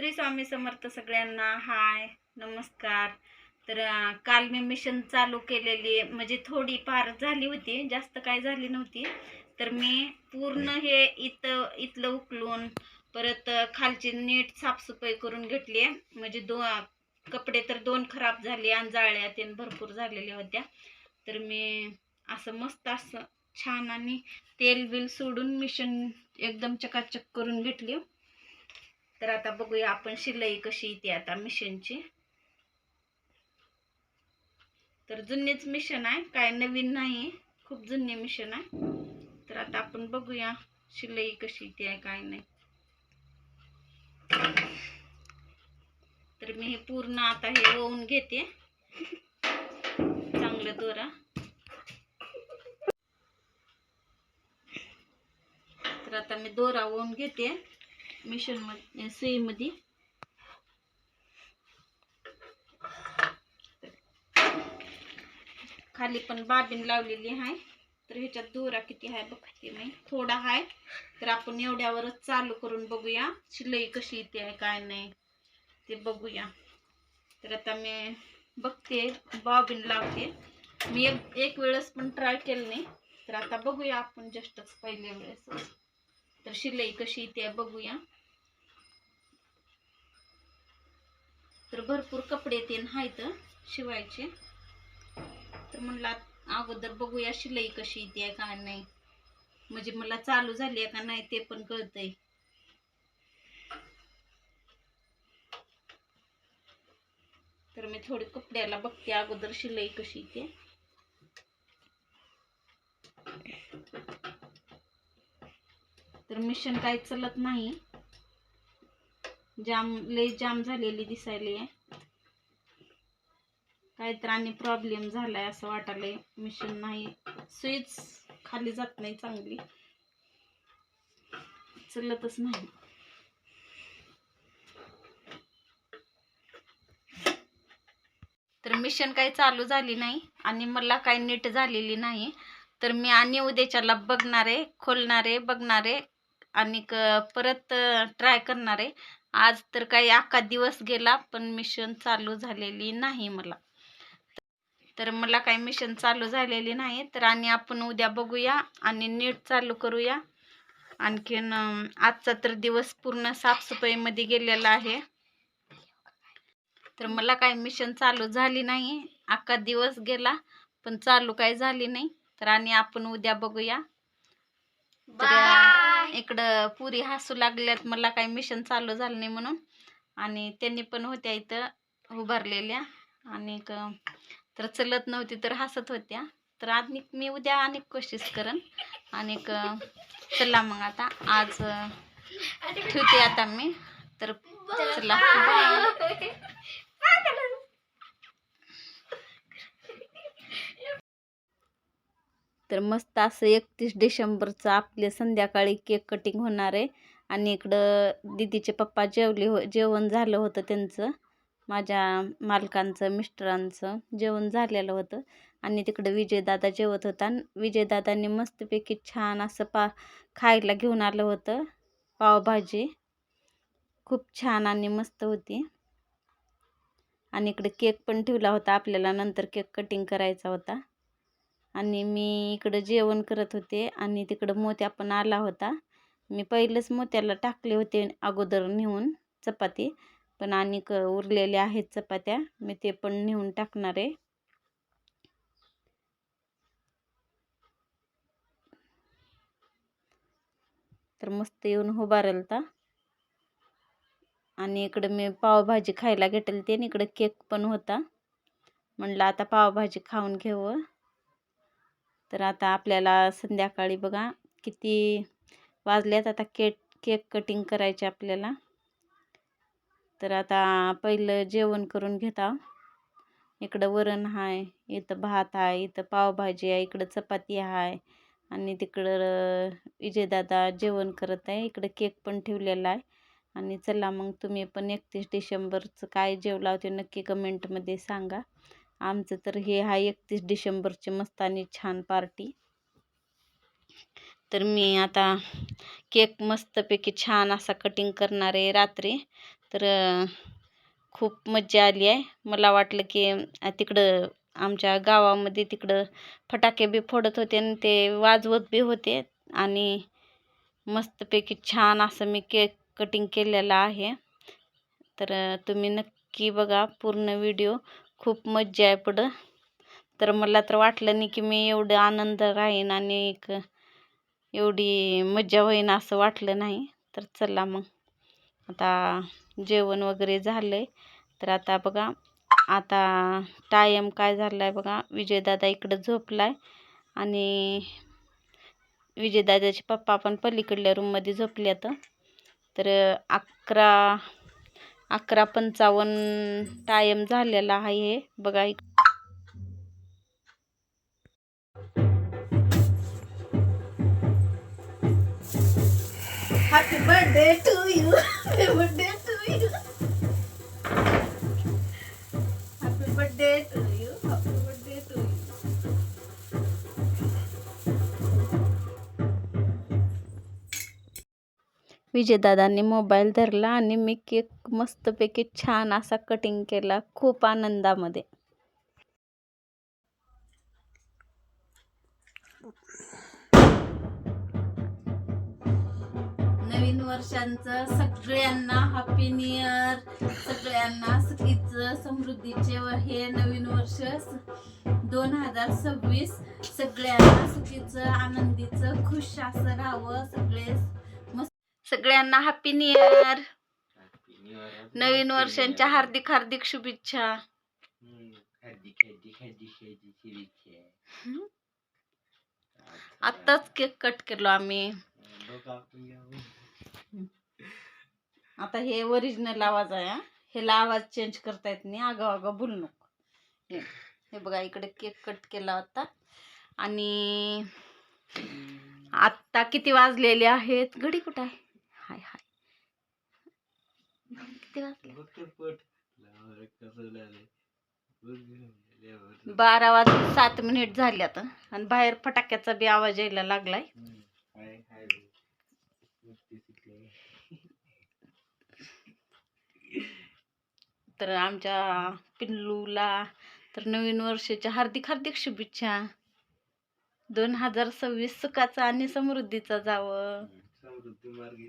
श्री स्वामी समर्थ सगळ्यांना. हाय नमस्कार. तर काल मी मिशन चालू केलेली म्हणजे थोडी पार झाली होती जास्त काय झाली नव्हती. तर मी पूर्ण हे इथं इथलं उकलून परत खालची नीट साफसफाई करून घेतली. म्हणजे दो कपडे तर दोन खराब झाले आणि जाळ्या त्यान भरपूर झालेल्या होत्या. तर मी असं मस्त असं छान आणि तेल बिल सोडून मिशन एकदम चकाचक करून घेतली. तर आता बघूया आपण शिलाई कशी येते आता मिशनची तर जुनीच मिशन आहे काय नवीन नाही खूप जुनी मिशन आहे. तर आता आपण बघूया शिलाई कशी येते आहे काय नाही. तर मी हे पूर्ण आता हे ओवून घेते. चांगलं दोरा. तर आता मी दोरा ओवून घेते. मिशनमध्ये सुईमध्ये. खाली पण बाबीन लावलेली आहे. तर ह्याच्यात दोरा किती आहे बघते मी थोडा आहे. तर आपण एवढ्यावरच चालू करून बघूया शिलाई कशी येते आहे काय नाही ते बघूया. तर आता मी बघते बॉबिन लावते. मी एक एक वेळेस पण ट्राय केलं नाही. तर आता बघूया आपण जस्टच पहिल्या वेळेस तर शिलाई कशी ते बघूया. तर भरपूर कपडे ते आहेत शिवायचे. तर म्हणला अगोदर बघूया शिलाई कशी येते काय नाही. म्हणजे मला चालू झाली आहे का नाही ते पण कळतंय. तर मी थोडी कपड्याला बघते अगोदर शिलाई कशी येते तर मिशन काही चलत नाही. जाम लय जाम झालेली दिसायली. आहे काहीतर आणि प्रॉब्लेम झालाय असं वाटायलंय मिशन नाही. स्विच खाली जात नाही चांगली. चलतच नाही. तर मिशन काही चालू झाली नाही आणि मला काही नीट झालेली नाही. तर मी आणि उद्याच्याला बघणारे खोलणारे बघणारे आणि परत ट्राय करणार आहे. आज तर काही अख्खा दिवस गेला पण मिशन चालू झालेली नाही मला. तर मला काही मिशन चालू झालेली नाही. तर आणि आपण उद्या बघूया आणि नीट चालू करूया. आणखीन आजचा तर दिवस पूर्ण साफसफाईमध्ये गेलेला आहे. तर मला काही मिशन चालू झाली नाही. अख्खा दिवस गेला पण चालू काही झाली नाही. तर आणि आपण उद्या बघूया. तर इकडं पुरी हसू लागल्यात. मला काही मिशन चालू झालं नाही म्हणून. आणि त्यांनी पण होत्या इथं उभारलेल्या. आणि तर चलत नव्हती तर हसत होत्या. तर आणि मी उद्या अनेक कोशिश करन. आणि चला मग आता. आज ठेवते आता मी. तर चला. तर मस्त असं एकतीस डिसेंबरचं आपले संध्याकाळी केक कटिंग होणार आहे. आणि इकडं दीदीचे पप्पा जेवले हो जेवण झालं होतं त्यांचं. माझ्या मालकांचं मिस्टरांचं जेवण झालेलं होतं. आणि तिकडं विजयदादा जेवत होता. आणि विजयदादांनी मस्तपैकी छान असं पा खायला घेऊन आलं होतं. पावभाजी. खूप छान आणि मस्त होती. आणि इकडे केक पण ठेवला होता. आपल्याला नंतर केक कटिंग करायचा होता. आणि मी इकडं जेवण करत होते आणि तिकडं मोत्या पण आला होता. मी पहिलंच मोत्याला टाकले होते अगोदर नेऊन चपाती पण आणि क उरलेले आहेत चपात्या मी ते पण नेऊन टाकणार आहे. तर मस्त येऊन उभारलता आणि इकडं मी पावभाजी खायला घेतली ते आणि इकडं केक पण होता. म्हणलं आता पावभाजी खाऊन घेऊ तर आता आपल्याला संध्याकाळी बघा किती वाजल्यात आता केक केक कटिंग करायचे आपल्याला. तर आता पहिलं जेवण करून घेता इकडं वरण आहे इथं भात आहे इथं पावभाजी आहे इकडं चपाती आहे आणि तिकडं विजयदादा जेवण करत आहे. इकडं केक पण ठेवलेला आहे. आणि चला मग तुम्ही पण एकतीस डिसेंबरचं काय जेवला होते नक्की कमेंटमध्ये सांगा. आमचं तर हे हा एकतीस डिसेंबरची मस्त आणि छान पार्टी. तर मी आता केक मस्तपैकी छान असा कटिंग करणार आहे रात्री. तर खूप मज्जा आली आहे. मला वाटलं की तिकडं आमच्या गावामध्ये तिकडं फटाके बी फोडत होते आणि ते वाजवत बी होते. आणि मस्तपैकी छान असं मी केक कटिंग केलेला आहे. तर तुम्ही नक्की बघा पूर्ण व्हिडिओ. खूप मज्जा आहे पुढं. तर मला तर वाटलं नाही की मी एवढं आनंद राहीन आणि एक एवढी मज्जा होईन असं वाटलं नाही. तर चला मग. आता जेवण वगैरे झालं आहे तर आता बघा आता टायम काय झाला आहे बघा विजयदादा इकडं झोपला आहे आणि विजयदादाचे पप्पा पण पलीकडल्या रूममध्ये झोपले आता तर अकरा अकरा पंचावन्न टायम झालेला आहे. बघा ऐक हॅपी विजयदादांनी मोबाईल धरला आणि मी केक मस्तपैकी छान असा कटिंग केला खूप आनंदामध्ये. नवीन वर्षांचं सगळ्यांना हॅपी न्यू इयर सगळ्यांना सुखीचं समृद्धीचे व हे नवीन वर्ष दोन हजार सव्वीस सगळ्यांना सुखीचं आनंदीचं खुश असं राहावं सगळे सगळ्यांना हॅपी न्यू इयर नवीन वर्षांच्या हार्दिक हार्दिक शुभेच्छा. आत्ताच केक कट केलो आम्ही. आता हे ओरिजिनल आवाज आहे हा. ह्याला आवाज चेंज करता येत नाही. आगाव आगाव बोलू नको. हे हे बघा इकडे केक कट केला होता. आणि आत्ता किती वाजलेले आहेत? घडी कुठं आहे? हाय हाय. किती वाजले. बारा वाजून सात मिनिट झाले आता. आणि बाहेर फटाक्याचा बी आवाज यायला लागलाय. तर आमच्या पिल्लूला तर नवीन वर्षाच्या हार्दिक हार्दिक शुभेच्छा. दोन हजार सव्वीस सुखाचा आणि समृद्धीचा जावं. समृद्धी मार्गी